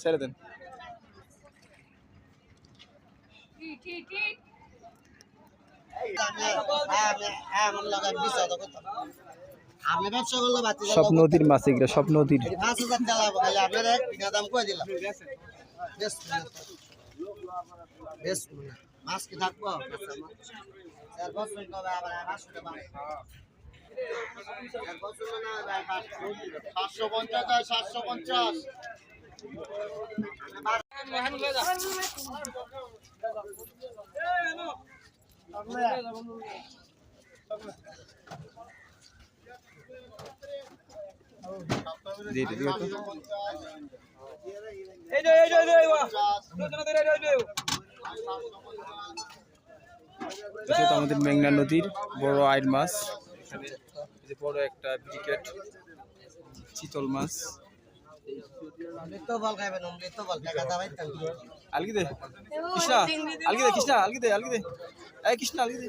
ছেড়ে দেন। সব নদীর মাছ এগুলো সব নদীর। মাছ কি থাকব? বছর না। সাতশো পঞ্চাশ। আর সাতশো পঞ্চাশ দিয়ে দিই দিও তো এটা তো আমাদের মেঘনা নদীর বড় আইর মাছ। এই যে বড় একটা ব্রিকেট চিতল মাছ। আলগি দে। কৃষ্ণা আলগি দে কৃষ্ণা আলগি দে আলগি দে। এই কৃষ্ণা আলগি দে।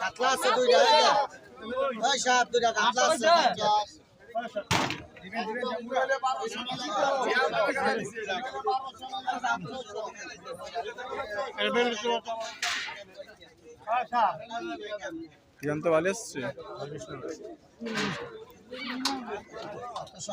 কাতলা আছে দুইটা ওই সাপ দুইটা কাতলা আছে জানতে ভালো এসছে এদিকে আচ্ছা